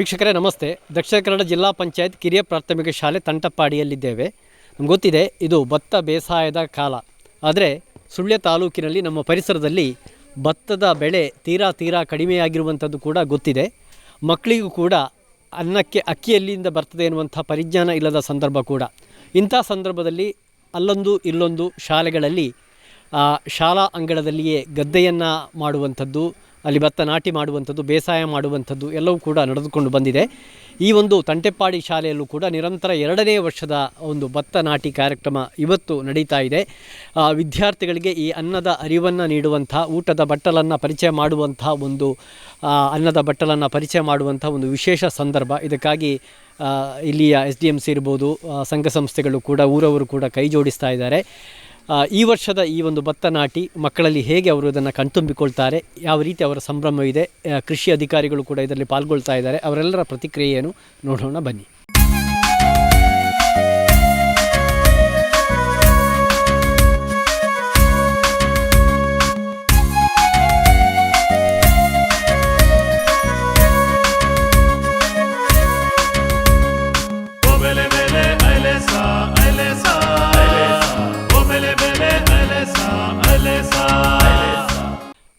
ವೀಕ್ಷಕರೇ, ನಮಸ್ತೆ. ದಕ್ಷಿಣ ಕನ್ನಡ ಜಿಲ್ಲಾ ಪಂಚಾಯತ್ ಕಿರಿಯ ಪ್ರಾಥಮಿಕ ಶಾಲೆ ತಂಟಪ್ಪಾಡಿಯಲ್ಲಿದ್ದೇವೆ. ನಮ್ಗೆ ಗೊತ್ತಿದೆ, ಇದು ಭತ್ತ ಬೇಸಾಯದ ಕಾಲ. ಆದರೆ, ಸುಳ್ಯ ತಾಲೂಕಿನಲ್ಲಿ ನಮ್ಮ ಪರಿಸರದಲ್ಲಿ ಭತ್ತದ ಬೆಳೆ ತೀರಾ ತೀರಾ ಕಡಿಮೆಯಾಗಿರುವಂಥದ್ದು ಕೂಡ ಗೊತ್ತಿದೆ. ಮಕ್ಕಳಿಗೂ ಕೂಡ ಅನ್ನಕ್ಕೆ ಅಕ್ಕಿಯಲ್ಲಿಂದ ಬರ್ತದೆ ಎನ್ನುವಂಥ ಪರಿಜ್ಞಾನ ಇಲ್ಲದ ಸಂದರ್ಭ ಕೂಡ. ಇಂಥ ಸಂದರ್ಭದಲ್ಲಿ ಅಲ್ಲೊಂದು ಇಲ್ಲೊಂದು ಶಾಲೆಗಳಲ್ಲಿ ಶಾಲಾ ಅಂಗಳದಲ್ಲಿಯೇ ಗದ್ದೆಯನ್ನು ಮಾಡುವಂಥದ್ದು ಅಲ್ಲಿ ಭತ್ತ ನಾಟಿ ಮಾಡುವಂಥದ್ದು, ಬೇಸಾಯ ಮಾಡುವಂಥದ್ದು ಎಲ್ಲವೂ ಕೂಡ ನಡೆದುಕೊಂಡು ಬಂದಿದೆ. ಈ ಒಂದು ತಂಟೆಪ್ಪಾಡಿ ಶಾಲೆಯಲ್ಲೂ ಕೂಡ ನಿರಂತರ ಎರಡನೇ ವರ್ಷದ ಒಂದು ಭತ್ತ ನಾಟಿ ಕಾರ್ಯಕ್ರಮ ಇವತ್ತು ನಡೀತಾ ಇದೆ. ವಿದ್ಯಾರ್ಥಿಗಳಿಗೆ ಈ ಅನ್ನದ ಅರಿವನ್ನು ನೀಡುವಂಥ, ಊಟದ ಬಟ್ಟಲನ್ನು ಪರಿಚಯ ಮಾಡುವಂಥ ಒಂದು ಅನ್ನದ ಬಟ್ಟಲನ್ನು ಪರಿಚಯ ಮಾಡುವಂಥ ಒಂದು ವಿಶೇಷ ಸಂದರ್ಭ. ಇದಕ್ಕಾಗಿ ಇಲ್ಲಿಯ ಎಸ್ ಡಿ ಎಂ ಸಿ ಇರ್ಬೋದು ಸಂಘ ಸಂಸ್ಥೆಗಳು ಕೂಡ, ಊರವರು ಕೂಡ ಕೈ ಜೋಡಿಸ್ತಾ ಇದ್ದಾರೆ. ಈ ವರ್ಷದ ಈ ಒಂದು ಭತ್ತ ನಾಟಿ ಮಕ್ಕಳಲ್ಲಿ ಹೇಗೆ ಅವರು ಇದನ್ನು ಕಣ್ತುಂಬಿಕೊಳ್ತಾರೆ, ಯಾವ ರೀತಿ ಅವರ ಸಂಭ್ರಮವಿದೆ ಕೃಷಿ ಅಧಿಕಾರಿಗಳು ಕೂಡ ಇದರಲ್ಲಿ ಪಾಲ್ಗೊಳ್ತಾ ಇದ್ದಾರೆ, ಅವರೆಲ್ಲರ ಪ್ರತಿಕ್ರಿಯೆಯನ್ನು ನೋಡೋಣ ಬನ್ನಿ.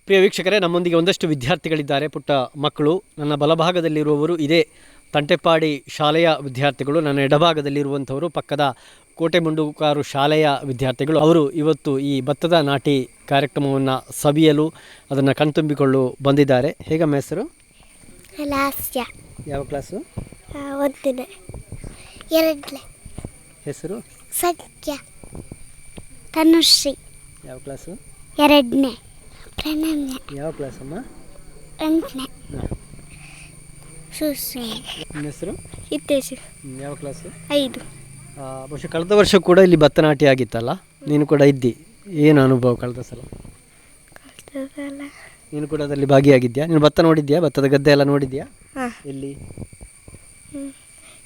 ಪ್ರಿಯ ವೀಕ್ಷಕರೇ ನಮ್ಮೊಂದಿಗೆ ಒಂದಷ್ಟು ವಿದ್ಯಾರ್ಥಿಗಳಿದ್ದಾರೆ. ಪುಟ್ಟ ಮಕ್ಕಳು ನನ್ನ ಬಲಭಾಗದಲ್ಲಿರುವವರು ಇದೇ ತಂಟೆಪಾಡಿ ಶಾಲೆಯ ವಿದ್ಯಾರ್ಥಿಗಳು ನನ್ನ ಎಡಭಾಗದಲ್ಲಿರುವಂಥವರು ಪಕ್ಕದ ಕೋಟೆ ಮುಂಡುಕಾರು ಶಾಲೆಯ ವಿದ್ಯಾರ್ಥಿಗಳು. ಅವರು ಇವತ್ತು ಈ ಭತ್ತದ ನಾಟಿ ಕಾರ್ಯಕ್ರಮವನ್ನು ಸವಿಯಲು ಅದನ್ನು ಕಣ್ತುಂಬಿಕೊಳ್ಳಲು ಬಂದಿದ್ದಾರೆ. ಹೇಗಮ್ಮ ಹೆಸರು? ಯಾವ ಕ್ಲಾಸು? ಒಂದನೇ. ಎರಡನೇ. ಹೆಸರು? ಸತ್ಯ ತನುಶ್ರೀ. ಯಾವ ಕ್ಲಾಸು ಎರಡನೇ. ಪ್ರಣಮ್ಯ ಯಾವ ಕ್ಲಾಸಮ್ಮ ಎಂಟನೇ. ಸುಶ್ರೀ ನಿಮ್ಮ ಹೆಸರು? ಹಿತೇಶ್. ಯಾವ ಕ್ಲಾಸು ಐದು. ಬಹುಶಃ ಕಳೆದ ವರ್ಷ ಕೂಡ ಇಲ್ಲಿ ಭತ್ತನಾಟ್ಯ ನಾಟಿ ಆಗಿತ್ತಲ್ಲ? ನೀನು ಕೂಡ ಇದ್ದಿ. ಏನು ಅನುಭವ ಕಳೆದ ಸಲ? ನೀನು ಕೂಡ ಅದರಲ್ಲಿ ಭಾಗಿಯಾಗಿದ್ಯಾ? ನೀನು ಭತ್ತ ನೋಡಿದ್ಯಾ? ಭತ್ತದ ಗದ್ದೆ ಎಲ್ಲ ನೋಡಿದ್ಯಾ? ಹಾಂ. ಎಲ್ಲಿ?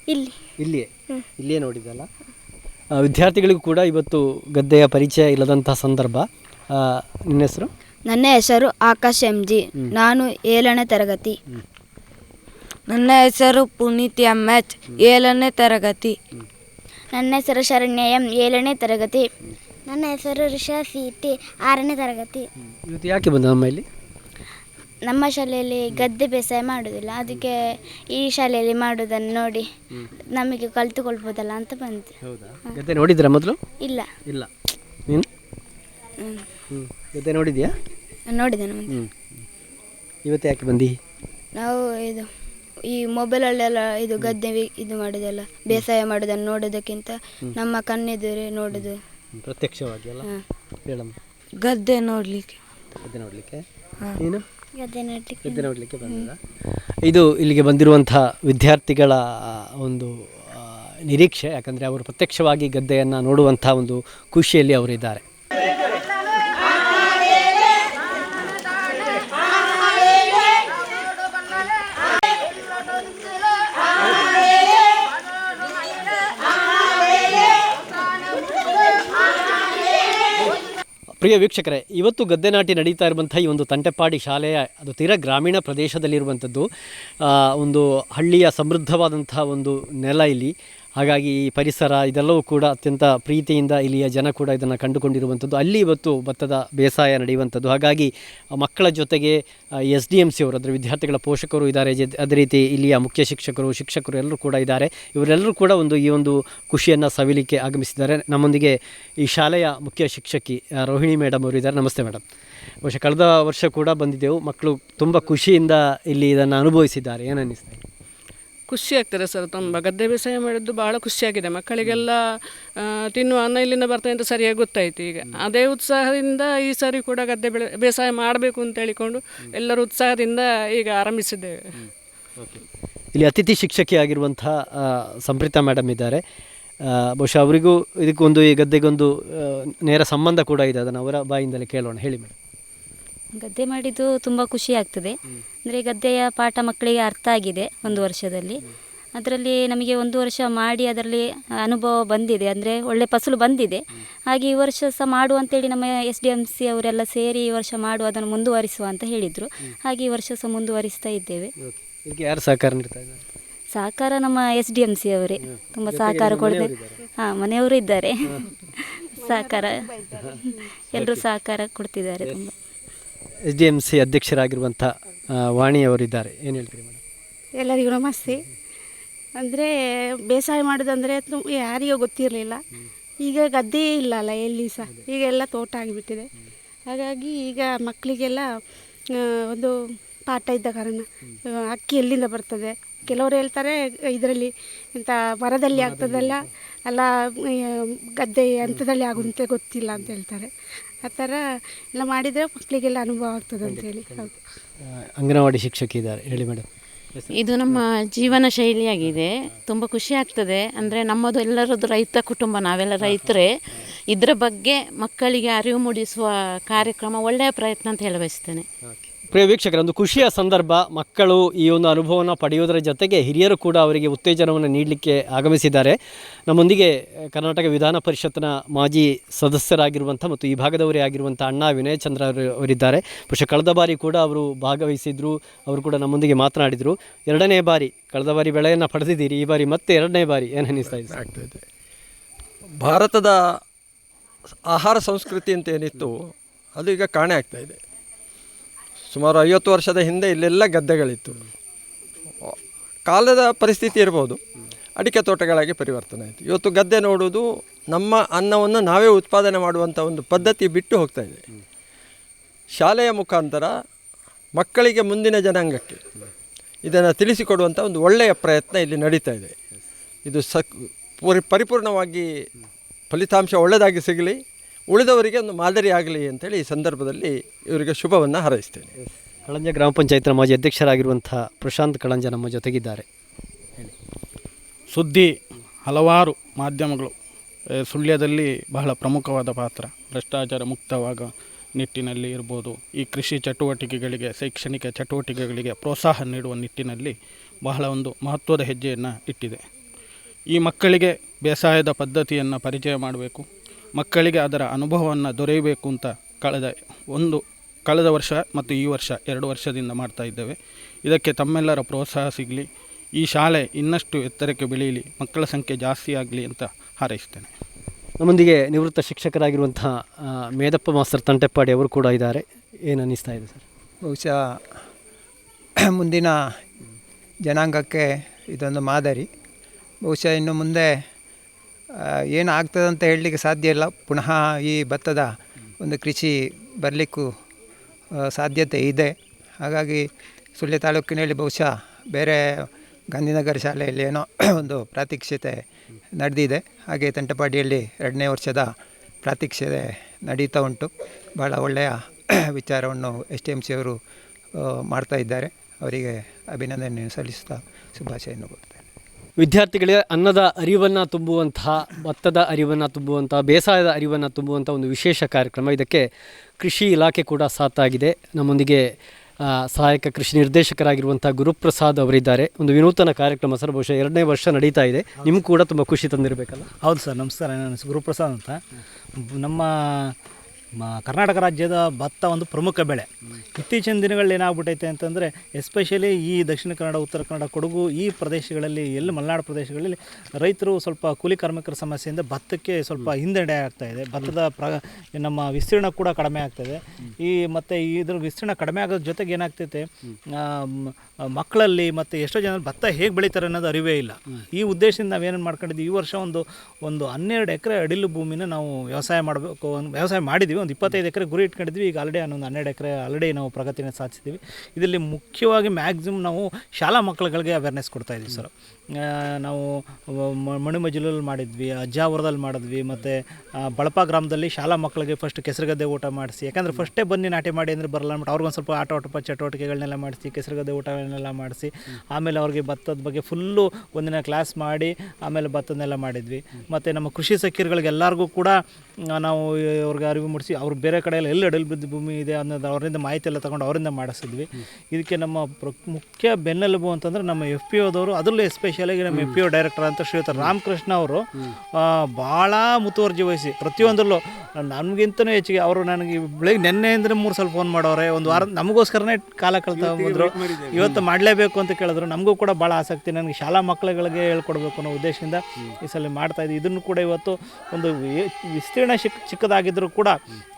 ಇಲ್ಲಿ. ಇಲ್ಲಿಯೇ? ಇಲ್ಲಿಯೇ ನೋಡಿದ್ದಲ್ಲ? ವಿದ್ಯಾರ್ಥಿಗಳಿಗೂ ಕೂಡ ಇವತ್ತು ಗದ್ದೆಯ ಪರಿಚಯ ಇಲ್ಲದಂಥ ಸಂದರ್ಭ. ನಿನ್ನ ಹೆಸರು? ನನ್ನ ಹೆಸರು ಆಕಾಶ್ ಎಂ ಜಿ. ನಾನು ಏಳನೇ ತರಗತಿ. ನನ್ನ ಹೆಸರು ಪುನೀತ್ ಎಂ ಎಚ್ ಏಳನೇ ತರಗತಿ. ನನ್ನ ಹೆಸರು ಶರಣ್ಯ ಎಂ ಏಳನೇ ತರಗತಿ. ನನ್ನ ಹೆಸರು ರಿಷಾ ಸಿ ಟಿ ಆರನೇ ತರಗತಿ. ಇವತ್ತು ಯಾಕೆ ಬಂದ ನಮ್ಮ ಇಲ್ಲಿ? ನಮ್ಮ ಶಾಲೆಯಲ್ಲಿ ಗದ್ದೆ ಬೇಸಾಯ ಮಾಡೋದಿಲ್ಲ. ಅದಕ್ಕೆ ಈ ಶಾಲೆಯಲ್ಲಿ ಮಾಡೋದನ್ನು ನೋಡಿ ನಮಗೆ ಕಲಿತುಕೊಳ್ಬೋದಲ್ಲ ಅಂತ ಬಂತು ಹೌದಾ? ಗದ್ದೆ ನೋಡಿದ್ರಾ ಮೊದಲು? ಇಲ್ಲ. ಇಲ್ಲ. ನೀನು? ಗದ್ದೆ ನೋಡಿದ್ಯಾ ನೋಡಿದೆ ಹ್ಞೂ ಇವತ್ತು ಯಾಕೆ ಬಂದಿ? ನಾವು ಇದು ಈ ಮೊಬೈಲಲ್ಲೆಲ್ಲ ಇದು ಗದ್ದೆ ವಿ- ಇದು ಮಾಡೋದೆಲ್ಲ ಬೇಸಾಯ ಮಾಡೋದನ್ನು ನೋಡೋದಕ್ಕಿಂತ ನಮ್ಮ ಕಣ್ಣೆದುರೇ ನೋಡೋದು. ಪ್ರತ್ಯಕ್ಷವಾಗಿ ಅಲ್ಲ? ಹೇಳಮ್ಮ. ಗದ್ದೆ ನೋಡಲಿಕ್ಕೆ. ಗದ್ದೆ ನೋಡಲಿಕ್ಕೆ? ನೀನು? ಗದ್ದೆ ನೋಡ್ಲಿಕ್ಕೆ ಗದ್ದೆ ನೋಡಲಿಕ್ಕೆ ಬಂದಿದ್ದ ಇದು ಇಲ್ಲಿಗೆ ಬಂದಿರುವಂಥ ವಿದ್ಯಾರ್ಥಿಗಳ ಒಂದು ಆ, ನಿರೀಕ್ಷೆ ಯಾಕಂದರೆ ಅವರು ಪ್ರತ್ಯಕ್ಷವಾಗಿ ಗದ್ದೆಯನ್ನು ನೋಡುವಂಥ ಒಂದು ಖುಷಿಯಲ್ಲಿ ಅವರಿದ್ದಾರೆ. ಪ್ರಿಯ ವೀಕ್ಷಕರೇ, ಇವತ್ತು ಗದ್ದೆ ನಾಟಿ ನಡೀತಾ ಇರುವಂಥ ಈ ಒಂದು ತಂಟೆಪಾಡಿ ಶಾಲೆಯ, ಅದು ತೀರಾ ಗ್ರಾಮೀಣ ಪ್ರದೇಶದಲ್ಲಿರುವಂಥದ್ದು ಒಂದು ಹಳ್ಳಿಯ ಸಮೃದ್ಧವಾದಂಥ ಒಂದು ನೆಲ ಇಲ್ಲಿ. ಹಾಗಾಗಿ ಈ ಪರಿಸರ ಇದೆಲ್ಲವೂ ಕೂಡ ಅತ್ಯಂತ ಪ್ರೀತಿಯಿಂದ ಇಲ್ಲಿಯ ಜನ ಕೂಡ ಇದನ್ನು ಕಂಡುಕೊಂಡಿರುವಂಥದ್ದು. ಅಲ್ಲಿ ಇವತ್ತು ಭತ್ತದ ಬೇಸಾಯ ನಡೆಯುವಂಥದ್ದು. ಹಾಗಾಗಿ ಮಕ್ಕಳ ಜೊತೆಗೆ ಎಸ್ ಡಿ ಎಂ ಸಿ ಅವರು ಅದರ ವಿದ್ಯಾರ್ಥಿಗಳ ಪೋಷಕರು ಇದ್ದಾರೆ. ಅದೇ ರೀತಿ ಇಲ್ಲಿಯ ಮುಖ್ಯ ಶಿಕ್ಷಕರು ಶಿಕ್ಷಕರು ಎಲ್ಲರೂ ಕೂಡ ಇದ್ದಾರೆ. ಇವರೆಲ್ಲರೂ ಕೂಡ ಒಂದು ಈ ಒಂದು ಖುಷಿಯನ್ನು ಸವಿಲಿಕ್ಕೆ ಆಗಮಿಸಿದ್ದಾರೆ. ನಮ್ಮೊಂದಿಗೆ ಈ ಶಾಲೆಯ ಮುಖ್ಯ ಶಿಕ್ಷಕಿ ರೋಹಿಣಿ ಮೇಡಮ್ ಅವರು ಇದ್ದಾರೆ. ನಮಸ್ತೆ ಮೇಡಮ್ ಬಹುಶಃ ಕಳೆದ ವರ್ಷ ಕೂಡ ಬಂದಿದ್ದೆವು. ಮಕ್ಕಳು ತುಂಬ ಖುಷಿಯಿಂದ ಇಲ್ಲಿ ಇದನ್ನು ಅನುಭವಿಸಿದ್ದಾರೆ. ಏನು ಅನ್ನಿಸ್ತದೆ ಖುಷಿ ಆಗ್ತದೆ ಸರ್ ತುಂಬ. ಗದ್ದೆ ಬೇಸಾಯ ಮಾಡಿದ್ದು ಭಾಳ ಖುಷಿಯಾಗಿದೆ ಮಕ್ಕಳಿಗೆಲ್ಲ ತಿನ್ನುವ ಅನ್ನ ಇಲ್ಲಿಂದ ಬರ್ತದೆ ಅಂತ ಸರಿಯಾಗಿ ಗೊತ್ತಾಯಿತು ಈಗ. ಅದೇ ಉತ್ಸಾಹದಿಂದ ಈ ಸಾರಿ ಕೂಡ ಗದ್ದೆ ಬೆಳೆ ಬೇಸಾಯ ಮಾಡಬೇಕು ಅಂತ ಹೇಳಿಕೊಂಡು ಎಲ್ಲರೂ ಉತ್ಸಾಹದಿಂದ ಈಗ ಆರಂಭಿಸಿದ್ದೇವೆ. ಇಲ್ಲಿ ಅತಿಥಿ ಶಿಕ್ಷಕಿ ಆಗಿರುವಂತಹ ಸಂಪ್ರೀತಾ ಮೇಡಮ್ ಇದ್ದಾರೆ. ಬಹುಶಃ ಅವರಿಗೂ ಇದಕ್ಕೊಂದು ಈ ಗದ್ದೆಗೊಂದು ನೇರ ಸಂಬಂಧ ಕೂಡ ಇದೆ. ಅದನ್ನು ಅವರ ಬಾಯಿಂದಲೇ ಕೇಳೋಣ. ಹೇಳಿ ಮೇಡಮ್ ಗದ್ದೆ ಮಾಡಿದ್ದು ತುಂಬ ಖುಷಿ ಆಗ್ತದೆ. ಅಂದರೆ ಗದ್ದೆಯ ಪಾಠ ಮಕ್ಕಳಿಗೆ ಅರ್ಥ ಆಗಿದೆ ಒಂದು ವರ್ಷದಲ್ಲಿ. ಅದರಲ್ಲಿ ನಮಗೆ ಒಂದು ವರ್ಷ ಮಾಡಿ ಅದರಲ್ಲಿ ಅನುಭವ ಬಂದಿದೆ. ಅಂದರೆ ಒಳ್ಳೆ ಫಸಲು ಬಂದಿದೆ. ಹಾಗೆ ಈ ವರ್ಷ ಸಹ ಮಾಡು ಅಂತೇಳಿ ನಮ್ಮ ಎಸ್ ಡಿ ಎಂ ಸಿ ಅವರೆಲ್ಲ ಸೇರಿ ಈ ವರ್ಷ ಮಾಡು ಅದನ್ನು ಮುಂದುವರಿಸುವ ಅಂತ ಹೇಳಿದರು. ಹಾಗೆ ಈ ವರ್ಷ ಸಹ ಮುಂದುವರಿಸ್ತಾ ಇದ್ದೇವೆ. ಯಾರು ಸಹಕಾರ ನೀಡ್ತಾ ಇದ್ದಾರೆ? ಸಹಕಾರ ನಮ್ಮ ಎಸ್ ಡಿ ಎಂ ಸಿ ಅವರೇ. ತುಂಬ ಸಹಕಾರ ಕೊಡ್ತಾರೆ ಹಾಂ ಮನೆಯವರು ಇದ್ದಾರೆ. ಸಹಕಾರ. ಎಲ್ಲರೂ ಸಹಕಾರ ಕೊಡ್ತಿದ್ದಾರೆ ತುಂಬ. ಎಸ್ ಡಿ ಎಂ ಸಿ ಅಧ್ಯಕ್ಷರಾಗಿರುವಂಥ ವಾಣಿಯವರಿದ್ದಾರೆ ಏನು ಹೇಳ್ತೀರಿ ಮೇಡಮ್? ಎಲ್ಲರಿಗೂ ನಮಸ್ತೆ. ಅಂದರೆ ಬೇಸಾಯ ಮಾಡೋದಂದರೆ ಯಾರಿಗೂ ಗೊತ್ತಿರಲಿಲ್ಲ. ಈಗ ಗದ್ದೆ ಇಲ್ಲ ಅಲ್ಲ ಎಲ್ಲಿ ಸಹ. ಈಗ ಎಲ್ಲ ತೋಟ ಆಗಿಬಿಟ್ಟಿದೆ. ಹಾಗಾಗಿ ಈಗ ಮಕ್ಕಳಿಗೆಲ್ಲ ಒಂದು ಪಾಠ ಇದ್ದ ಕಾರಣ ಅಕ್ಕಿ ಎಲ್ಲಿಂದ ಬರ್ತದೆ? ಕೆಲವರು ಹೇಳ್ತಾರೆ, ಇದರಲ್ಲಿ ಇಂಥ ಮರದಲ್ಲಿ ಆಗ್ತದಲ್ಲ. ಅಲ್ಲ ಆ, ಗದ್ದೆ ಅಂಥದ್ರಲ್ಲಿ ಆಗುವಂತೆ ಗೊತ್ತಿಲ್ಲ ಅಂತ ಹೇಳ್ತಾರೆ. ಆ ಥರ ಎಲ್ಲ ಮಾಡಿದರೆ ಮಕ್ಕಳಿಗೆಲ್ಲ ಅನುಭವ ಆಗ್ತದೆ ಅಂತೇಳಿ ಹೇಳಿ. ಅಂಗನವಾಡಿ ಶಿಕ್ಷಕಿ ಇದ್ದಾರೆ. ಹೇಳಿ ಮೇಡಮ್. ಇದು ನಮ್ಮ ಜೀವನ ಶೈಲಿಯಾಗಿದೆ. ತುಂಬ ಖುಷಿ ಆಗ್ತದೆ. ಅಂದರೆ ನಮ್ಮದು ಎಲ್ಲರದ್ದು ರೈತ ಕುಟುಂಬ ನಾವೆಲ್ಲ ರೈತರೇ. ಇದರ ಬಗ್ಗೆ ಮಕ್ಕಳಿಗೆ ಅರಿವು ಮೂಡಿಸುವ ಕಾರ್ಯಕ್ರಮ ಒಳ್ಳೆಯ ಪ್ರಯತ್ನ ಅಂತ ಹೇಳ ಬಯಸ್ತೇನೆ ಪ್ರಿಯ ವೀಕ್ಷಕರ, ಒಂದು ಖುಷಿಯ ಸಂದರ್ಭ. ಮಕ್ಕಳು ಈ ಒಂದು ಅನುಭವವನ್ನು ಪಡೆಯೋದರ ಜೊತೆಗೆ ಹಿರಿಯರು ಕೂಡ ಅವರಿಗೆ ಉತ್ತೇಜನವನ್ನು ನೀಡಲಿಕ್ಕೆ ಆಗಮಿಸಿದ್ದಾರೆ. ನಮ್ಮೊಂದಿಗೆ ಕರ್ನಾಟಕ ವಿಧಾನ ಪರಿಷತ್ನ ಮಾಜಿ ಸದಸ್ಯರಾಗಿರುವಂಥ ಮತ್ತು ಈ ಭಾಗದವರೇ ಆಗಿರುವಂಥ ಅಣ್ಣ ವಿನಯ್ ಚಂದ್ರ ಅವರು, ಅವರಿದ್ದಾರೆ. ಬಹುಶಃ ಕಳೆದ ಬಾರಿ ಕೂಡ ಅವರು ಭಾಗವಹಿಸಿದ್ರು. ಅವರು ಕೂಡ ನಮ್ಮೊಂದಿಗೆ ಮಾತನಾಡಿದರು. ಎರಡನೇ ಬಾರಿ, ಕಳೆದ ಬಾರಿ ಬೆಳೆಯನ್ನು ಪಡೆದಿದ್ದೀರಿ. ಈ ಬಾರಿ ಮತ್ತೆ ಎರಡನೇ ಬಾರಿ ಏನು ಅನ್ನಿಸ್ತಾ ಇದೆ? ಭಾರತದ ಆಹಾರ ಸಂಸ್ಕೃತಿ ಅಂತ ಏನಿತ್ತು, ಅದು ಈಗ ಕಾಣೆ ಆಗ್ತಾ ಸುಮಾರು ಐವತ್ತು ವರ್ಷದ ಹಿಂದೆ ಇಲ್ಲೆಲ್ಲ ಗದ್ದೆಗಳಿತ್ತು. ಕಾಲದ ಪರಿಸ್ಥಿತಿ ಇರ್ಬೋದು. ಅಡಿಕೆ ತೋಟಗಳಾಗಿ ಪರಿವರ್ತನೆ ಆಯಿತು. ಇವತ್ತು ಗದ್ದೆ ನೋಡುವುದು ನಮ್ಮ ಅನ್ನವನ್ನು ನಾವೇ ಉತ್ಪಾದನೆ ಮಾಡುವಂಥ ಒಂದು ಪದ್ಧತಿ ಬಿಟ್ಟು ಹೋಗ್ತಾ ಇದೆ. ಶಾಲೆಯ ಮುಖಾಂತರ ಮಕ್ಕಳಿಗೆ ಮುಂದಿನ ಜನಾಂಗಕ್ಕೆ ಇದನ್ನು ತಿಳಿಸಿಕೊಡುವಂಥ ಒಂದು ಒಳ್ಳೆಯ ಪ್ರಯತ್ನ ಇಲ್ಲಿ ನಡೀತಾ ಇದೆ. ಇದು ಸ ಪೂರಿ ಪರಿಪೂರ್ಣವಾಗಿ ಫಲಿತಾಂಶ ಒಳ್ಳೆಯದಾಗಿ ಸಿಗಲಿ. ಉಳಿದವರಿಗೆ ಒಂದು ಮಾದರಿಯಾಗಲಿ ಆಗಲಿ ಅಂತೇಳಿ ಈ ಸಂದರ್ಭದಲ್ಲಿ ಇವರಿಗೆ ಶುಭವನ್ನು ಹಾರೈಸ್ತೇನೆ. ಕಳಂಜ ಗ್ರಾಮ ಪಂಚಾಯತ್ನ ಮಾಜಿ ಅಧ್ಯಕ್ಷರಾಗಿರುವಂಥ ಪ್ರಶಾಂತ್ ಕಳಂಜ ನಮ್ಮ ಜೊತೆಗಿದ್ದಾರೆ. ಸುದ್ದಿ ಹಲವಾರು ಮಾಧ್ಯಮಗಳು ಸುಳ್ಯದಲ್ಲಿ ಬಹಳ ಪ್ರಮುಖವಾದ ಪಾತ್ರ. ಭ್ರಷ್ಟಾಚಾರ ಮುಕ್ತವಾಗ ನಿಟ್ಟಿನಲ್ಲಿ ಇರ್ಬೋದು ಈ ಕೃಷಿ ಚಟುವಟಿಕೆಗಳಿಗೆ ಶೈಕ್ಷಣಿಕ ಚಟುವಟಿಕೆಗಳಿಗೆ ಪ್ರೋತ್ಸಾಹ ನೀಡುವ ನಿಟ್ಟಿನಲ್ಲಿ ಬಹಳ ಒಂದು ಮಹತ್ವದ ಹೆಜ್ಜೆಯನ್ನು ಇಟ್ಟಿದೆ. ಈ ಮಕ್ಕಳಿಗೆ ಬೇಸಾಯದ ಪದ್ಧತಿಯನ್ನು ಪರಿಚಯ ಮಾಡಬೇಕು. ಮಕ್ಕಳಿಗೆ ಅದರ ಅನುಭವವನ್ನು ದೊರೆಯಬೇಕು ಅಂತ ಕಳೆದ ಒಂದು ಕಳೆದ ವರ್ಷ ಮತ್ತು ಈ ವರ್ಷ ಎರಡು ವರ್ಷದಿಂದ ಮಾಡ್ತಾ ಇದ್ದೇವೆ. ಇದಕ್ಕೆ ತಮ್ಮೆಲ್ಲರ ಪ್ರೋತ್ಸಾಹ ಸಿಗಲಿ. ಈ ಶಾಲೆ ಇನ್ನಷ್ಟು ಎತ್ತರಕ್ಕೆ ಬೆಳೆಯಲಿ ಮಕ್ಕಳ ಸಂಖ್ಯೆ ಜಾಸ್ತಿ ಆಗಲಿ ಅಂತ ಹಾರೈಸ್ತೇನೆ ನಮ್ಮೊಂದಿಗೆ ನಿವೃತ್ತ ಶಿಕ್ಷಕರಾಗಿರುವಂತಹ ಮೇದಪ್ಪ ಮಾಸ್ತರ್ ತಂಟೆಪ್ಪಾಡಿ ಅವರು ಕೂಡ ಇದ್ದಾರೆ. ಏನು ಅನ್ನಿಸ್ತಾ ಇದೆ ಸರ್? ಬಹುಶಃ ಮುಂದಿನ ಜನಾಂಗಕ್ಕೆ ಇದೊಂದು ಮಾದರಿ. ಬಹುಶಃ ಇನ್ನು ಮುಂದೆ ಏನು ಆಗ್ತದೆ ಅಂತ ಹೇಳಲಿಕ್ಕೆ ಸಾಧ್ಯ ಇಲ್ಲ. ಪುನಃ ಈ ಭತ್ತದ ಒಂದು ಕೃಷಿ ಬರಲಿಕ್ಕೂ ಸಾಧ್ಯತೆ ಇದೆ. ಹಾಗಾಗಿ ಸುಳ್ಯ ತಾಲೂಕಿನಲ್ಲಿ ಬಹುಶಃ ಬೇರೆ ಗಾಂಧಿನಗರ ಶಾಲೆಯಲ್ಲಿ ಏನೋ ಒಂದು ಪ್ರಾತ್ಯಕ್ಷಿತೆ ನಡೆದಿದೆ. ಹಾಗೆ ತಂಟಪಾಡಿಯಲ್ಲಿ ಎರಡನೇ ವರ್ಷದ ಪ್ರಾತ್ಯಕ್ಷತೆ ನಡೀತಾ ಉಂಟು. ಭಾಳ ಒಳ್ಳೆಯ ವಿಚಾರವನ್ನು ಎಸ್ ಟಿ ಎಂ ಸಿ ಅವರು ಮಾಡ್ತಾ ಇದ್ದಾರೆ. ಅವರಿಗೆ ಅಭಿನಂದನೆ ಸಲ್ಲಿಸ್ತಾ ಶುಭಾಶಯನ್ನು ಕೊಡ್ತೇನೆ ವಿದ್ಯಾರ್ಥಿಗಳಿಗೆ ಅನ್ನದ ಅರಿವನ್ನು ತುಂಬುವಂತಹ ಭತ್ತದ ಅರಿವನ್ನು ತುಂಬುವಂಥ, ಬೇಸಾಯದ ಅರಿವನ್ನು ತುಂಬುವಂಥ ಒಂದು ವಿಶೇಷ ಕಾರ್ಯಕ್ರಮ. ಇದಕ್ಕೆ ಕೃಷಿ ಇಲಾಖೆ ಕೂಡ ಸಾಥಾಗಿದೆ ನಮ್ಮೊಂದಿಗೆ ಸಹಾಯಕ ಕೃಷಿ ನಿರ್ದೇಶಕರಾಗಿರುವಂಥ ಗುರುಪ್ರಸಾದ್ ಅವರಿದ್ದಾರೆ. ಒಂದು ವಿನೂತನ ಕಾರ್ಯಕ್ರಮ ಸರ್, ಬಹುಶಃ ಎರಡನೇ ವರ್ಷ ನಡೀತಾ ಇದೆ. ನಿಮ್ಗೆ ಕೂಡ ತುಂಬ ಖುಷಿ ತಂದಿರಬೇಕಲ್ಲ? ಹೌದು ಸರ್, ನಮಸ್ಕಾರ. ನನ್ನ ಗುರುಪ್ರಸಾದ್ ಅಂತ. ನಮ್ಮ ಕರ್ನಾಟಕ ರಾಜ್ಯದ ಭತ್ತ ಒಂದು ಪ್ರಮುಖ ಬೆಳೆ. ಇತ್ತೀಚಿನ ದಿನಗಳಲ್ಲಿ ಏನಾಗ್ಬಿಟ್ಟೈತೆ ಅಂತಂದರೆ ಎಸ್ಪೆಷಲಿ ಈ ದಕ್ಷಿಣ ಕನ್ನಡ, ಉತ್ತರ ಕನ್ನಡ, ಕೊಡಗು ಈ ಪ್ರದೇಶಗಳಲ್ಲಿ, ಎಲ್ಲಿ ಮಲೆನಾಡು ಪ್ರದೇಶಗಳಲ್ಲಿ ರೈತರು ಸ್ವಲ್ಪ ಕೂಲಿ ಕಾರ್ಮಿಕರ ಸಮಸ್ಯೆಯಿಂದ ಭತ್ತಕ್ಕೆ ಸ್ವಲ್ಪ ಹಿನ್ನಡೆ ಆಗ್ತಾ ಇದೆ. ಭತ್ತದ ಪ್ರ, ನಮ್ಮ ವಿಸ್ತೀರ್ಣ ಕೂಡ ಕಡಿಮೆ ಆಗ್ತಾಯಿದೆ ಈ ಮತ್ತು ಇದ್ರ ವಿಸ್ತೀರ್ಣ ಕಡಿಮೆ ಆಗೋದ್ರ ಜೊತೆಗೆ ಏನಾಗ್ತೈತೆ ಮಕ್ಕಳಲ್ಲಿ ಮತ್ತು ಎಷ್ಟೋ ಜನ ಭತ್ತ ಹೇಗೆ ಬೆಳೀತಾರೆ ಅನ್ನೋದು ಅರಿವೇ ಇಲ್ಲ. ಈ ಉದ್ದೇಶದಿಂದ ನಾವೇನೇನು ಮಾಡ್ಕೊಂಡಿದ್ದೀವಿ, ಈ ವರ್ಷ ಒಂದು ಒಂದು ಹನ್ನೆರಡು ಎಕರೆ ಅಡಿಲು ಭೂಮಿನ ನಾವು ವ್ಯವಸಾಯ ಮಾಡಬೇಕು, ವ್ಯವಸಾಯ ವ್ಯವಸಾಯ ಮಾಡಿದ್ವಿ ಒಂದು ಇಪ್ಪತ್ತೈದು ಎಕರೆ ಗುರಿ ಇಟ್ಕೊಂಡಿದ್ವಿ. ಈಗ ಆಲ್ರೆಡಿ ಹನ್ನೊಂದು ಹನ್ನೆರಡು ಎಕರೆ ಆಲ್ರೆಡಿ ನಾವು ಪ್ರಗತಿನ ಸಾಧಿಸಿದ್ದೀವಿ ಇದರಲ್ಲಿ ಮುಖ್ಯವಾಗಿ ಮ್ಯಾಕ್ಸಿಮಮ್ ನಾವು ಶಾಲಾ ಮಕ್ಕಳುಗಳಿಗೆ ಅವೇರ್ನೆಸ್ ಕೊಡ್ತಾ ಇದ್ದೀವಿ ಸರ್ ನಾವು ಮಣಿಮಜಲಲ್ಲಿ ಮಾಡಿದ್ವಿ ಅಜ್ಜಾವರದಲ್ಲಿ ಮಾಡಿದ್ವಿ ಮತ್ತು ಬಳಪ ಗ್ರಾಮದಲ್ಲಿ ಶಾಲಾ ಮಕ್ಕಳಿಗೆ ಫಸ್ಟ್ ಕೆಸರುಗದ್ದೆ ಊಟ ಮಾಡಿಸಿ. ಯಾಕಂದರೆ ಫಸ್ಟೇ ಬನ್ನಿ ನಾಟಿ ಮಾಡಿ ಅಂದರೆ ಬರಲ್ಲ ಅಂದ್ಬಿಟ್ಟು ಅವ್ರಿಗೊಂದು ಸ್ವಲ್ಪ ಆಟ ಆಟ ಚಟುವಟಿಕೆಗಳನ್ನೆಲ್ಲ ಮಾಡಿಸಿ ಕೆಸರುಗದ್ದೆ ಊಟಗಳನ್ನೆಲ್ಲ ಮಾಡಿಸಿ. ಆಮೇಲೆ ಅವ್ರಿಗೆ ಭತ್ತದ ಬಗ್ಗೆ ಫುಲ್ಲು ಒಂದಿನ ಕ್ಲಾಸ್ ಮಾಡಿ ಆಮೇಲೆ ಭತ್ತದನ್ನೆಲ್ಲ ಮಾಡಿದ್ವಿ. ಮತ್ತು ನಮ್ಮ ಕೃಷಿ ಎಲ್ಲರಿಗೂ ಕೂಡ ನಾವು ಅವ್ರಿಗೆ ಅರಿವು ಮೂಡಿಸಿ ಅವ್ರು ಬೇರೆ ಕಡೆ ಎಲ್ಲ ಎಲ್ಲಿ ಅಡಲ್ ಬಿದ್ದ ಭೂಮಿ ಇದೆ ಅನ್ನೋದು ಅವರಿಂದ ಮಾಹಿತಿ ಎಲ್ಲ ತಗೊಂಡು ಅವರಿಂದ ಮಾಡಿಸಿದ್ವಿ. ಇದಕ್ಕೆ ನಮ್ಮ ಪ್ರ ಮುಖ್ಯ ಬೆನ್ನೆಲುಬು ಅಂತಂದರೆ ನಮ್ಮ ಎಫ್ ಪಿ ಓದವರು ಅದರಲ್ಲೂ ಎಸ್ಪೆಷಲಿ ಎಸ್ಪೆಷಲಿ ನಮ್ಮ ಎಂ ಪಿ ಡೈರೆಕ್ಟರ್ ಅಂತ ಶ್ರೀಯುತ ರಾಮಕೃಷ್ಣ ಅವರು ಭಾಳ ಮುತುವರ್ಜಿ ವಹಿಸಿ. ಪ್ರತಿಯೊಂದರಲ್ಲೂ ನಮಗಿಂತನೂ ಹೆಚ್ಚಿಗೆ ಅವರು ನನಗೆ ಬೆಳಿಗ್ಗೆ ಅಂದರೆ ಮೂರು ಸಲ ಫೋನ್ ಮಾಡೋರೆ. ಒಂದು ವಾರ ನಮಗೋಸ್ಕರನೇ ಕಾಲ ಕಳ್ತಾ ಬಂದರು. ಇವತ್ತು ಮಾಡಲೇಬೇಕು ಅಂತ ಕೇಳಿದ್ರು. ನಮಗೂ ಕೂಡ ಭಾಳ ಆಸಕ್ತಿ. ನನಗೆ ಶಾಲಾ ಮಕ್ಕಳುಗಳಿಗೆ ಹೇಳ್ಕೊಡ್ಬೇಕು ಅನ್ನೋ ಉದ್ದೇಶದಿಂದ ಈ ಸಲ ಮಾಡ್ತಾ ಇದ್ದೀವಿ ಇದನ್ನು ಕೂಡ ಇವತ್ತು ಒಂದು ವಿಸ್ತೀರ್ಣ ಚಿಕ್ಕ ಚಿಕ್ಕದಾಗಿದ್ದರೂ ಕೂಡ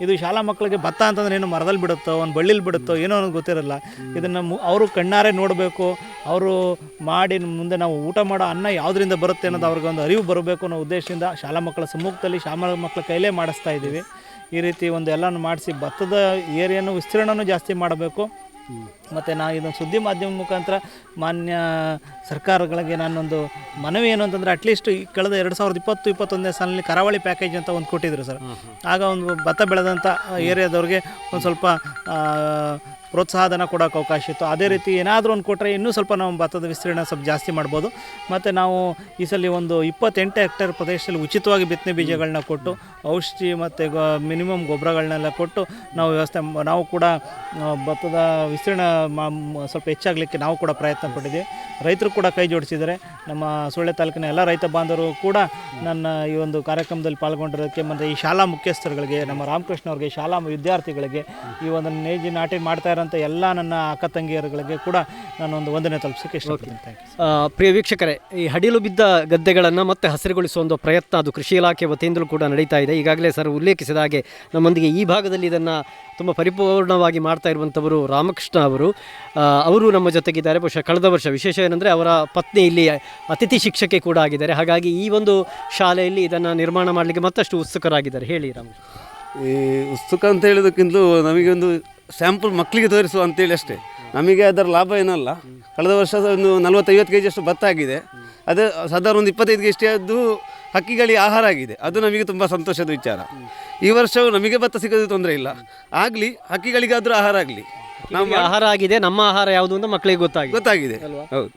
ಇದು ಶಾಲಾ ಮಕ್ಕಳಿಗೆ ಭತ್ತ ಅಂತಂದ್ರೆ ಏನು ಮರದಲ್ಲಿ ಬಿಡುತ್ತೋ ಒಂದು ಬಳ್ಳಿಲಿ ಬಿಡುತ್ತೋ ಏನೋ ಅನ್ನೋದು ಗೊತ್ತಿರಲ್ಲ. ಇದನ್ನು ಅವರು ಕಣ್ಣಾರೆ ನೋಡಬೇಕು. ಅವರು ಮಾಡಿ ಮುಂದೆ ನಾವು ಊಟ ಮಾಡೋ ಅನ್ನ ಯಾವುದರಿಂದ ಬರುತ್ತೆ ಅನ್ನೋದು ಅವ್ರಿಗೆ ಒಂದು ಅರಿವು ಬರಬೇಕು ಅನ್ನೋ ಉದ್ದೇಶದಿಂದ ಶಾಲಾ ಮಕ್ಕಳ ಸಮ್ಮುಖದಲ್ಲಿ ಶಾಲಾ ಮಕ್ಕಳ ಕೈಲೇ ಮಾಡಿಸ್ತಾ ಇದ್ದೀವಿ. ಈ ರೀತಿ ಒಂದು ಎಲ್ಲನೂ ಮಾಡಿಸಿ ಭತ್ತದ ಏರಿಯನ್ನು ವಿಸ್ತೀರ್ಣನೂ ಜಾಸ್ತಿ ಮಾಡಬೇಕು. ಮತ್ತು ನಾ ಇದನ್ನು ಸುದ್ದಿ ಮಾಧ್ಯಮ ಮುಖಾಂತರ ಮಾನ್ಯ ಸರ್ಕಾರಗಳಿಗೆ ನಾನೊಂದು ಮನವಿ ಏನು ಅಂತಂದರೆ ಅಟ್ಲೀಸ್ಟ್ ಈ ಕಳೆದ ಎರಡು ಸಾವಿರದ ಇಪ್ಪತ್ತು ಇಪ್ಪತ್ತೊಂದನೇ ಸಾಲಿನಲ್ಲಿ ಕರಾವಳಿ ಪ್ಯಾಕೇಜ್ ಅಂತ ಒಂದು ಕೊಟ್ಟಿದ್ರು ಸರ್. ಆಗ ಒಂದು ಭತ್ತ ಬೆಳೆದಂಥ ಏರಿಯಾದವ್ರಿಗೆ ಒಂದು ಸ್ವಲ್ಪ ಪ್ರೋತ್ಸಾಹಧನ ಕೊಡೋಕೆ ಅವಕಾಶ ಇತ್ತು. ಅದೇ ರೀತಿ ಏನಾದರೂ ಒಂದು ಕೊಟ್ಟರೆ ಇನ್ನೂ ಸ್ವಲ್ಪ ನಾವು ಭತ್ತದ ವಿಸ್ತೀರ್ಣ ಸ್ವಲ್ಪ ಜಾಸ್ತಿ ಮಾಡ್ಬೋದು. ಮತ್ತು ನಾವು ಈ ಸಲ ಒಂದು ಇಪ್ಪತ್ತೆಂಟು ಹೆಕ್ಟೇರ್ ಪ್ರದೇಶದಲ್ಲಿ ಉಚಿತವಾಗಿ ಬಿತ್ತನೆ ಬೀಜಗಳನ್ನ ಕೊಟ್ಟು ಔಷಧಿ ಮತ್ತು ಗೊ ಮಿನಿಮಮ್ ಗೊಬ್ಬರಗಳನ್ನೆಲ್ಲ ಕೊಟ್ಟು ನಾವು ವ್ಯವಸ್ಥೆ ನಾವು ಕೂಡ ಭತ್ತದ ವಿಸ್ತೀರ್ಣ ಸ್ವಲ್ಪ ಹೆಚ್ಚಾಗಲಿಕ್ಕೆ ನಾವು ಕೂಡ ಪ್ರಯತ್ನ ಪಟ್ಟಿದ್ದೀವಿ. ರೈತರು ಕೂಡ ಕೈ ಜೋಡಿಸಿದ್ದಾರೆ. ನಮ್ಮ ಸುಳ್ಳೆ ತಾಲೂಕಿನ ಎಲ್ಲ ರೈತ ಬಾಂಧವರು ಕೂಡ ನನ್ನ ಈ ಒಂದು ಕಾರ್ಯಕ್ರಮದಲ್ಲಿ ಪಾಲ್ಗೊಂಡಿರೋದಕ್ಕೆ ಮತ್ತು ಈ ಶಾಲಾ ಮುಖ್ಯಸ್ಥರುಗಳಿಗೆ ನಮ್ಮ ರಾಮಕೃಷ್ಣ ಅವರಿಗೆ ಶಾಲಾ ವಿದ್ಯಾರ್ಥಿಗಳಿಗೆ ಈ ಒಂದು ನೇಜಿ ನಾಟಿ ಮಾಡ್ತಾ ಇರೋಂಥ ಎಲ್ಲ ನನ್ನ ಅಕ್ಕ ತಂಗಿಯರುಗಳಿಗೆ ಕೂಡ ನಾನೊಂದು ಒಂದು ವಂದನೆ ತಲುಪಿಸೋಕೆ ಇಷ್ಟಪಡ್ತೀನಿ. ಥ್ಯಾಂಕ್ ಯು ಪ್ರಿಯ ವೀಕ್ಷಕರೇ ಈ ಹಡಿಲು ಬಿದ್ದ ಗದ್ದೆಗಳನ್ನು ಮತ್ತೆ ಹಸಿರುಗೊಳಿಸುವ ಒಂದು ಪ್ರಯತ್ನ ಅದು ಕೃಷಿ ಇಲಾಖೆ ವತಿಯಿಂದಲೂ ಕೂಡ ನಡೀತಾ ಇದೆ. ಈಗಾಗಲೇ ಸರ್ ಉಲ್ಲೇಖಿಸಿದ ಹಾಗೆ ನಮ್ಮೊಂದಿಗೆ ಈ ಭಾಗದಲ್ಲಿ ಇದನ್ನು ತುಂಬ ಪರಿಪೂರ್ಣವಾಗಿ ಮಾಡ್ತಾ ಇರುವಂಥವರು ರಾಮಕೃಷ್ಣ ಅವರು. ಅವರು ನಮ್ಮ ಜೊತೆಗಿದ್ದಾರೆ. ಬಹುಶಃ ಕಳೆದ ವರ್ಷ ವಿಶೇಷ ಏನಂದರೆ ಅವರ ಪತ್ನಿ ಇಲ್ಲಿ ಅತಿಥಿ ಶಿಕ್ಷಕಿ ಕೂಡ ಆಗಿದ್ದಾರೆ. ಹಾಗಾಗಿ ಈ ಒಂದು ಶಾಲೆಯಲ್ಲಿ ಇದನ್ನು ನಿರ್ಮಾಣ ಮಾಡಲಿಕ್ಕೆ ಮತ್ತಷ್ಟು ಉತ್ಸುಕರಾಗಿದ್ದಾರೆ. ಹೇಳಿ ರಾಮ. ಈ ಉತ್ಸುಕ ಅಂತ ಹೇಳೋದಕ್ಕಿಂತಲೂ ನಮಗೆ ಒಂದು ಸ್ಯಾಂಪಲ್ ಮಕ್ಕಳಿಗೆ ತೋರಿಸುವ ಅಂತೇಳಿ ಅಷ್ಟೇ. ನಮಗೆ ಅದರ ಲಾಭ ಏನಲ್ಲ. ಕಳೆದ ವರ್ಷ ಒಂದು ನಲವತ್ತೈವತ್ತು ಕೆ ಜಿಯಷ್ಟು ಭತ್ತ ಆಗಿದೆ. ಅದೇ ಸಾಧಾರಣ ಒಂದು ಇಪ್ಪತ್ತೈದು ಕೆ ಜಿಯದ್ದು ಹಕ್ಕಿಗಳಿಗೆ ಆಹಾರ ಆಗಿದೆ. ಅದು ನಮಗೆ ತುಂಬ ಸಂತೋಷದ ವಿಚಾರ. ಈ ವರ್ಷವೂ ನಮಗೆ ಭತ್ತ ಸಿಗೋದು ತೊಂದರೆ ಇಲ್ಲ. ಆಗಲಿ ಹಕ್ಕಿಗಳಿಗಾದರೂ ಆಹಾರ ಆಗಲಿ. ನಮ್ಮ ಆಹಾರ ಆಗಿದೆ ನಮ್ಮ ಆಹಾರ ಯಾವುದು ಅಂತ ಮಕ್ಕಳಿಗೆ ಗೊತ್ತಾಗಿದೆ. ಗೊತ್ತಾಗಿದೆ? ಹೌದು.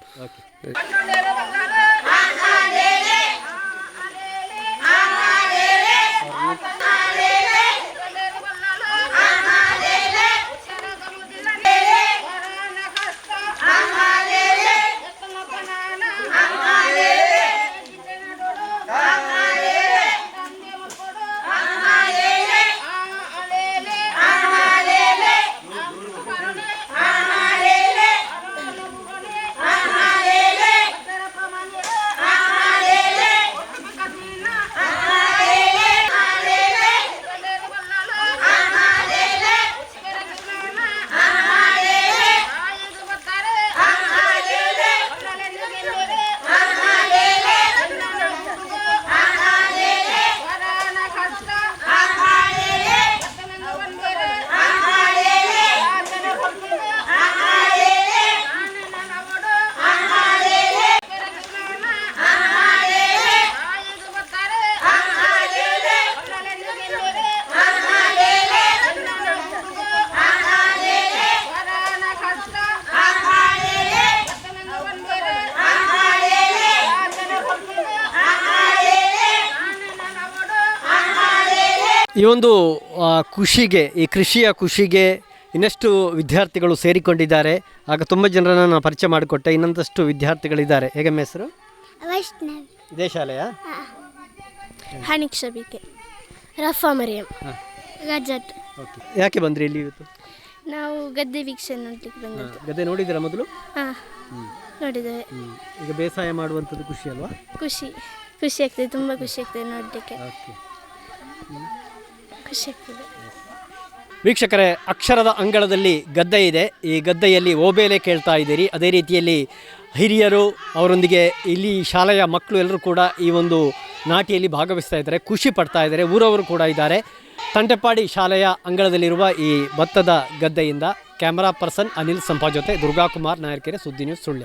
ಈ ಒಂದು ಖುಷಿಗೆ ಈ ಕೃಷಿಯ ಖುಷಿಗೆ ಇನ್ನಷ್ಟು ವಿದ್ಯಾರ್ಥಿಗಳು ಸೇರಿಕೊಂಡಿದ್ದಾರೆ. ಆಗ ತುಂಬ ಜನರನ್ನು ನಾನು ಪರಿಚಯ ಮಾಡಿಕೊಟ್ಟೆ. ಇನ್ನೊಂದಷ್ಟು ವಿದ್ಯಾರ್ಥಿಗಳಿದ್ದಾರೆ. ಹೇಗೆ ಹೆಸರು? ವೈಷ್ಣವಿ. ಇದೇ ಶಾಲೆಯ ರಫಾ ಮರಿಯಂ. ಗಜತ್. ಓಕೆ. ಯಾಕೆ ಬಂದ್ರಿ ಇಲ್ಲಿ ಇವತ್ತು? ನಾವು ಗದ್ದೆ ವೀಕ್ಷಣೆ ನೋಡ್ಲಿಕ್ಕೆ ಬಂದದ್ದು. ಗದ್ದೆ ನೋಡಿದ್ದೀರಾ ಮೊದಲು? ಹಾಂ. ನೋಡಿದ್ದೇವೆ. ಈಗ ಬೇಸಾಯ ಮಾಡುವಂಥದ್ದು ಖುಷಿ ಅಲ್ವಾ? ಖುಷಿ ಖುಷಿ ಆಗ್ತದೆ. ತುಂಬ ಖುಷಿ ಆಗ್ತದೆ ನೋಡಲಿಕ್ಕೆ. ಓಕೆ. ವೀಕ್ಷಕರೇ, ಅಕ್ಷರದ ಅಂಗಳದಲ್ಲಿ ಗದ್ದೆ ಇದೆ. ಈ ಗದ್ದೆಯಲ್ಲಿ ಓಬೇಲೆ ಕೇಳ್ತಾ ಇದ್ದೀರಿ. ಅದೇ ರೀತಿಯಲ್ಲಿ ಹಿರಿಯರು, ಅವರೊಂದಿಗೆ ಇಲ್ಲಿ ಶಾಲೆಯ ಮಕ್ಕಳು ಎಲ್ಲರೂ ಕೂಡ ಈ ಒಂದು ನಾಟಿಯಲ್ಲಿ ಭಾಗವಹಿಸ್ತಾ ಇದ್ದಾರೆ. ಖುಷಿ ಪಡ್ತಾ ಇದ್ದಾರೆ. ಊರವರು ಕೂಡ ಇದ್ದಾರೆ. ತಂಟೆಪಾಡಿ ಶಾಲೆಯ ಅಂಗಳದಲ್ಲಿರುವ ಈ ಭತ್ತದ ಗದ್ದೆಯಿಂದ ಕ್ಯಾಮರಾ ಪರ್ಸನ್ ಅನಿಲ್ ಸಂಪಾ ಜೊತೆ ದುರ್ಗಾಕುಮಾರ್ ನಾಯರ್ಕೆರೆ ಸುದ್ದಿ ನ್ಯೂಸ್ ಸುಳ್ಯ.